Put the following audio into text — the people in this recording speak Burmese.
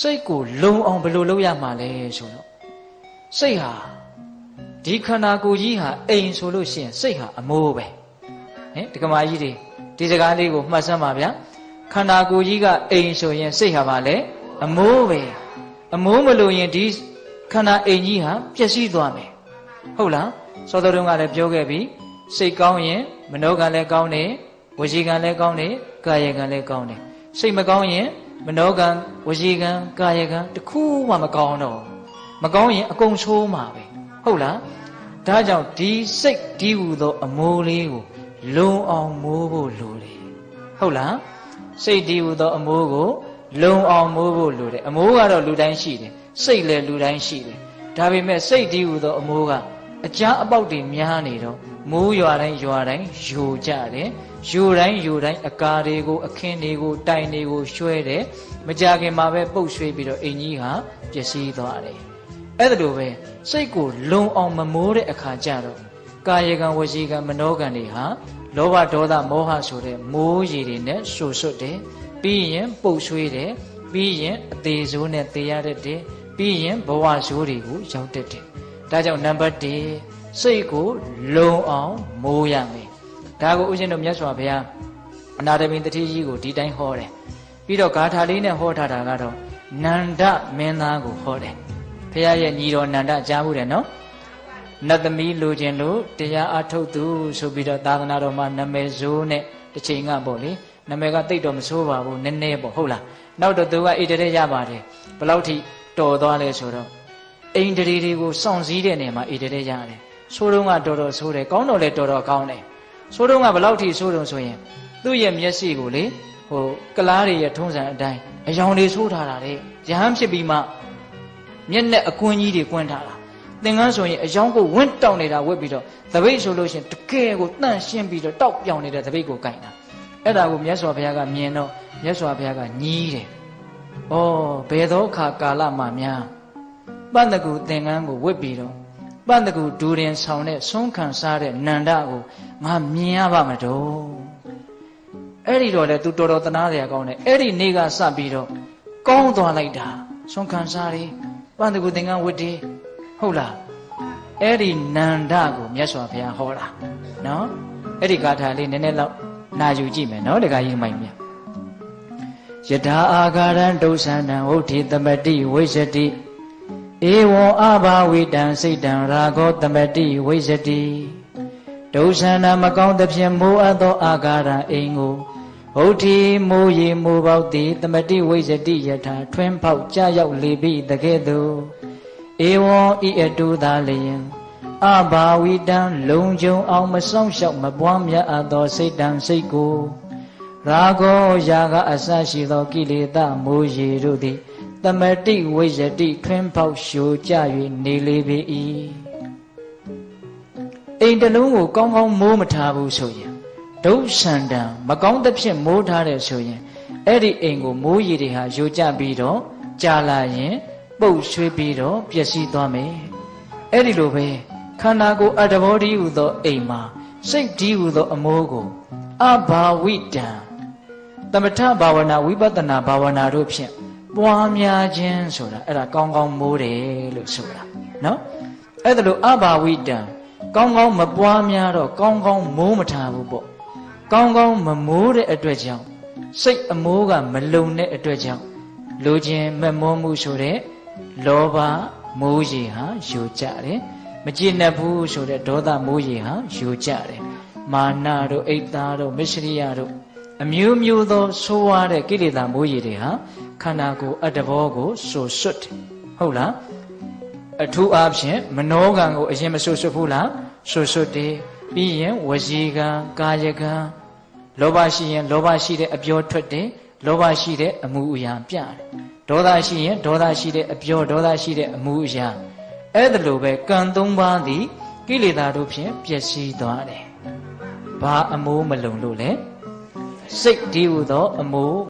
စိတ်ကိုလုံအောင်ဘယ်လိုလုပ်ရမှာလဲဆိုတော့စိတ်ဟာဒီခန္ဓာကိုယ်ကြီးဟာအိမ်ဆိုလို့ရှိရင်စိတ်ဟာအမိုးပဲဟင်ဒီကမာကြီးတွေဒီစကားလေးကိုမှတ်စမ်းပါဗျာခန္ဓာကိုယ်ကြီးကအိမ်ဆိုရင်စိတ်ဟာပါလေအမိုးပဲအမိုးမလို့ရင်ဒီခန္ဓာအိမ်ကြီးဟာပျက်စီးသွားမယ်ဟုတ်လားစောတော်တုန်းကလည်းပြောခဲ့ပြီစိတ်ကောင်းရင်မနောကံလည်းကောင်းတယ်ဝစီကံလည်းကောင်းတယ်ကာယကံလည်းကောင်းတယ်စိတ်မကောင်းရင် မနောကံဝစီကံကာယကံတစ်ခုမှမကောင်းတော့မကောင်းရင်အကုန်ဆိုးမှာပဲဟုတ်လားဒါကြောင့်ဒီစိတ်ဒီဟူသော အမိုးလေးကိုလုံအောင်မိုးဖို့လိုတယ်ဟုတ်လားစိတ်ဒီဟူသောအမိုးကိုလုံအောင်မိုးဖို့လိုတယ်အမိုးကတော့လူတိုင်းရှိတယ်စိတ်လည်းလူတိုင်းရှိတယ်ဒါပေမဲ့စိတ်ဒီဟူသောအမိုးက အကြမ်းအပေါက်တွေများနေတော့မိုးရွာတိုင်းရွာတိုင်းယိုကြတယ်ယိုတိုင်းယိုတိုင်းအကာတွေကိုအခင်းတွေကိုတိုင်တွေကိုရွှဲတယ်မကြခင်မှာပဲပုတ်ရွှေပြီးတော့အင်ကြီးဟာပျက်စီးသွားတယ်အဲ့ဒါလိုပဲစိတ်ကိုလုံအောင်မမိုးတဲ့အခါကျတော့ကာယကံဝစီကံမနောကံတွေဟာလောဘဒေါသမောဟဆိုတဲ့မိုးရေတွေနဲ့ဆူဆွတ်တယ်ပြီးရင်ပုတ်ရွှေတယ်ပြီးရင်အသေးဆိုးနဲ့သေရတတ်တယ်ပြီးရင်ဘဝဆိုးတွေကိုရောက်တတ်တယ် ဒါကြောင့်နံပါတ်1စိတ်ကိုလုံအောင်မိုးရမယ်ဒါကိုဦးဇင်းတို့မြတ်စွာဘုရားအနာတမင်တတိကြီးကိုဒီတိုင်းဟောတယ်ပြီးတော့ဂါထာလေးနဲ့ဟောထားတာကတော့နန္ဒမင်းသားကိုဟောတယ်ဘုရားရဲ့ညီတော်နန္ဒကြားမှုတယ်နော်နတ်သမီးလိုချင်လို့တရားအထုတ်သူဆိုပြီးတော့သာသနာတော်မှာနာမည်ဆိုးနဲ့တစ်ချိန်ကပေါ့လေနာမည်ကတိတ်တော့မဆိုးပါဘူးနည်းနည်းပေါ့ဟုတ်လားနောက်တော့သူကဣတရေရပါတယ်ဘယ်လောက်ထိတော်သွားလဲဆိုတော့ အိန္ဒြေတွေကိုစောင့်စည်းတဲ့နေရာမှာဣတရေရတယ်ဆိုးတော့ကတော်တော်ဆိုးတယ်ကောင်းတော့လည်းတော်တော်ကောင်းတယ်ဆိုးတော့ကဘယ်လောက်ထိဆိုးတုံဆိုရင်သူ့ရဲ့မျက်စိကိုလေဟိုကလားတွေရဲ့ထုံးစံအတိုင်းအယောင်တွေဆိုးထားတာလေရဟန်းဖြစ်ပြီးမှမျက်နဲ့အကွင်းကြီးတွေကွင်းထားတာသင်္ကန်းဆိုရင်အယောင်ကိုဝင့်တောက်နေတာဝက်ပြီးတော့သပိတ်ဆိုလို့ရှိရင်တကယ်ကိုတန့်ရှင်းပြီးတော့တောက်ပြောင်နေတဲ့သပိတ်ကိုကင်တာအဲ့ဒါကိုမြတ်စွာဘုရားကမြင်တော့မြတ်စွာဘုရားကညီးတယ်။ဩဘယ်သောအခါကာလမှများ ပန့်တကူသင်္ကန်းကိုဝက်ပြီးတော့ပန့်တကူဒူရင်ဆောင်တဲ့ဆုံးခံစားတဲ့နန္ဒကိုငါမြင်ရပါမတော့အဲ့ဒီတော့လေ तू တော်တော်တနာစရာကောင်းတယ်အဲ့ဒီနေ့ကစပြီးတော့ကောင်းသွားလိုက်တာဆုံးခံစားရီပန့်တကူသင်္ကန်းဝတ်တယ်ဟုတ်လားအဲ့ဒီနန္ဒကိုမြတ်စွာဘုရားဟောတာနော်အဲ့ဒီဂါထာလေးနည်းနည်းတော့နာယူကြည့်မယ်နော်တခါကြီးမိုင်မြတ်ယထာအာဂရံဒုသန္တံဝုဋ္ဌိသမတိဝိဇ္ဇတိ ဧဝံအဘာဝိတံစိတ်တံရာဂောသမတိဝိဇ္ဇတိဒုသန္တမကောင်းသဖြင့်မိုးအပ်သောအာဂရံအိမ်ကိုဝုဋ္ဌိမိုးရီမိုးပေါက်သည်သမတိဝိဇ္ဇတိယထာထွင်းဖောက်ကြရောက်လေပြီတကဲ့သို့ဧဝံဤအတုသာလျင်အဘာဝိတံလုံခြုံအောင်မဆောင်လျှောက်မပွားမြတ်အပ်သောစိတ်တံစိတ်ကိုရာဂောယာကအစရှိသောကိလေသာမိုးရေတို့သည် တမတိဝိဇ္ဇတိထွင်းပေါက်ရှိုကြ၍နေလေပေ၏အိမ်တလုံးကိုကောင်းကောင်းမိုးမထားဘူးဆိုရင်ဒုစန္ဒံမကောင်းသဖြင့်မိုးထားတယ်ဆိုရင်အဲ့ဒီအိမ်ကိုမိုးရေတွေဟာယိုကျပြီးတော့ကြာလာရင်ပုတ်ရွှေ့ပြီးတော့ပျက်စီးသွားမယ်အဲ့ဒီလိုပဲခန္ဓာကိုယ်အတ္တဘောဒီဟုသောအိမ်မှာစိတ်ဒီဟုသောအမိုးကိုအဘာဝိတံသမထဘာဝနာဝိပဿနာဘာဝနာတို့ဖြင့် ပွားများခြင်းဆိုတာအဲ့ဒါကောင်းကောင်းမိုးတယ်လို့ဆိုတာနော်အဲ့ဒါလို့အဘာဝိတံကောင်းကောင်းမပွားများတော့ကောင်းကောင်းမိုးမထားဘူးပေါ့ကောင်းကောင်းမမိုးတဲ့အတွက်ကြောင့်စိတ်အမိုးကမလုံတဲ့အတွက်ကြောင့်လူချင်းမမောမှုဆိုတဲ့လောဘမိုးရေဟာယိုကျတယ်မကြည်နပ်ဘူးဆိုတဲ့ဒေါသမိုးရေဟာယိုကျတယ်မာနတို့အိတ်သားတို့မစ္စရိယတို့အမျိုးမျိုးသောဆိုးဝါးတဲ့ကိလေသာမိုးရေတွေဟာ ခန္ဓာကိုယ်အတ္တဘောကိုဆိုဆွတ်တယ်ဟုတ်လားအထူးအားဖြင့်မနောကံကိုအရင်မဆိုဆွတ်ဘူးလားဆိုဆွတ်တယ်ပြီးရင်ဝစီကံကာယကံလောဘရှိရင်လောဘရှိတဲ့အပြောထွက်တယ်လောဘရှိတဲ့အမှုအရာပြတယ်ဒေါသရှိရင်ဒေါသရှိတဲ့အပြောဒေါသရှိတဲ့အမှုအရာအဲ့ဒါလိုပဲကံသုံးပါးသည်ကိလေသာတို့ဖြင့်ပျက်စီးသွားတယ်ဘာအမိုးမလုံလို့လဲစိတ်ဒီဟုသော အမိုး